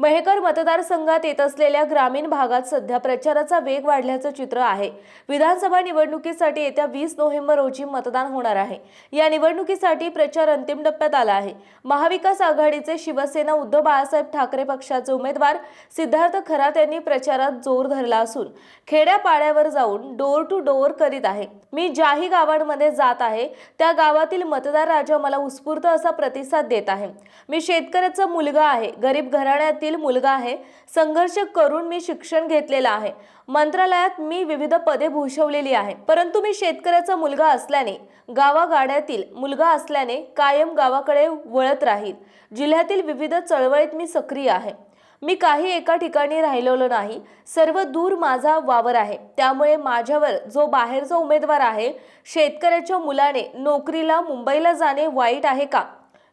मेहकर मतदारसंघात येत असलेल्या ग्रामीण भागात सध्या प्रचाराचा वेग वाढल्याचं चित्र आहे. विधानसभा निवडणुकीसाठी येत्या वीस नोव्हेंबर रोजी मतदान होणार आहे. या निवडणुकीसाठी प्रचार अंतिम टप्प्यात आला आहे. महाविकास आघाडीचे शिवसेना उद्धव बाळासाहेब ठाकरे पक्षाचे उमेदवार सिद्धार्थ खरात यांनी प्रचारात जोर धरला असून खेड्यापाड्यावर जाऊन डोर टू डोअर करीत आहे. मी ज्याही गावांमध्ये जात आहे त्या गावातील मतदार राजा मला उत्स्फूर्त असा प्रतिसाद देत आहे. मी शेतकऱ्याचा मुलगा आहे. गरीब घराण्यातील मुलगा आहे. संघर्ष करून मी शिक्षण घेतलेलं आहे. मंत्रालयात मी विविध पदे भूषवलेली आहे. परंतु मी शेतकऱ्याचा मुलगा असल्याने गावागाड्यातील मुलगा असल्याने कायम गावाकडे वळत राहील. जिल्ह्यातील विविध चळवळीत मी सक्रिय आहे. मी काही एका ठिकाणी राहिलेलो नाही. सर्व दूर माझा वावर आहे. त्यामुळे माझ्यावर जो बाहेरचा उमेदवार आहे शेतकऱ्याच्या मुलाने नोकरीला मुंबईला जाणे वाईट आहे का?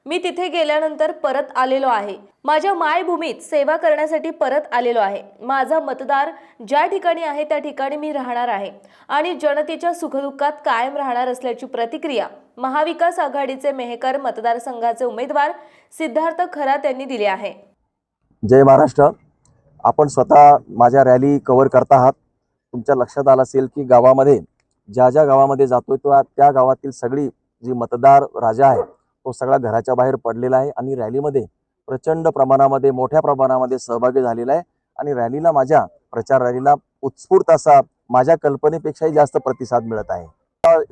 मी तिथे गेल्यानंतर परत आलेलो आहे. माझ्या मायभूमीत सेवा करण्यासाठी परत आलेलो आहे. माझा मतदार ज्या ठिकाणी आहे त्या ठिकाणी मी राहणार आहे. आणि जनतेच्या सुखदुःखात कायम राहणार असल्याची प्रतिक्रिया महाविकास आघाडीचे मेहकर मतदारसंघाचे उमेदवार सिद्धार्थ खरात यांनी दिले आहे. जय महाराष्ट्र. आपण स्वतः माझ्या रॅली कव्हर करत आहात. तुमच्या लक्षात आलं असेल की गावामध्ये ज्या ज्या गावामध्ये जातोय तो त्या गावातील सगळी जी मतदार राजा आहे तो सगळा घराच्या बाहेर पडलेला आहे आणि रॅलीमध्ये प्रचंड प्रमाणामध्ये मोठ्या प्रमाणामध्ये सहभागी झालेला आहे. आणि रॅलीला माझ्या प्रचार रॅलीला उत्स्फूर्त असा माझ्या कल्पनेपेक्षाही जास्त प्रतिसाद मिळत आहे.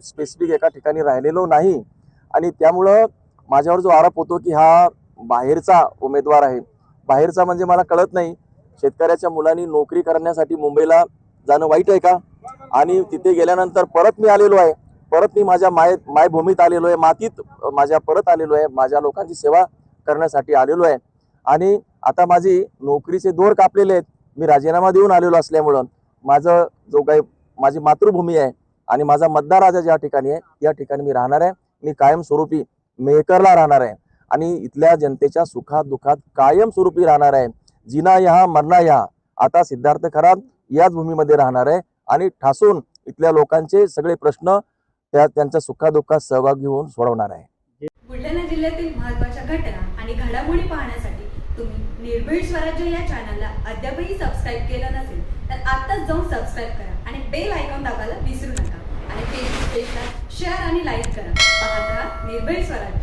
स्पेसिफिक एका ठिकाणी राहिलेलो नाही आणि त्यामुळं माझ्यावर जो आरोप होतो की हा बाहेरचा उमेदवार आहे. बाहेरचा म्हणजे मला कळत नाही. शेतकऱ्याच्या मुलांनी नोकरी करण्यासाठी मुंबईला जाणं वाईट आहे का? आणि तिथे गेल्यानंतर परत मी आलेलो आहे. परत मी माझ्या माय मायभूमीत आलेलो आहे मातीत माझ्या परत आलेलो आहे माझ्या लोकांची सेवा करण्यासाठी आलेलो आहे. आणि आता माझी नोकरीचे दोर कापलेले आहेत मी राजीनामा देऊन आलेलो असल्यामुळं माझं जो काही माझी मातृभूमी आहे आणि माझा मतदार राजा ज्या ठिकाणी आहे या ठिकाणी मी राहणार आहे. मी कायमस्वरूपी मेहकरला राहणार आहे. आणि इथल्या जनतेच्या सुखात दुःखात कायमस्वरूपी राहणार आहे. जिना या मरना या आता सिद्धार्थ खरात याच भूमीमध्ये राहणार आहे. आणि ठासून इथल्या लोकांचे सगळे प्रश्न त्या त्यांच्या सुखादुःखात सहभागी होऊन सोडवणार आहे. बुलढाणा जिल्ह्यातील महत्त्वाच्या घटना आणि घडामोडी पाहण्यासाठी तुम्ही निर्भीड स्वराज्य या चॅनलला अद्यापही सबस्क्राईब केलं नसेल तर आत्ताच जाऊन सबस्क्राईब करा आणि बेल आयकॉन दाबायला विसरू नका. आणि फेसबुक पेजला शेअर आणि लाईक करा. पाहत राहा निर्भीड स्वराज्य.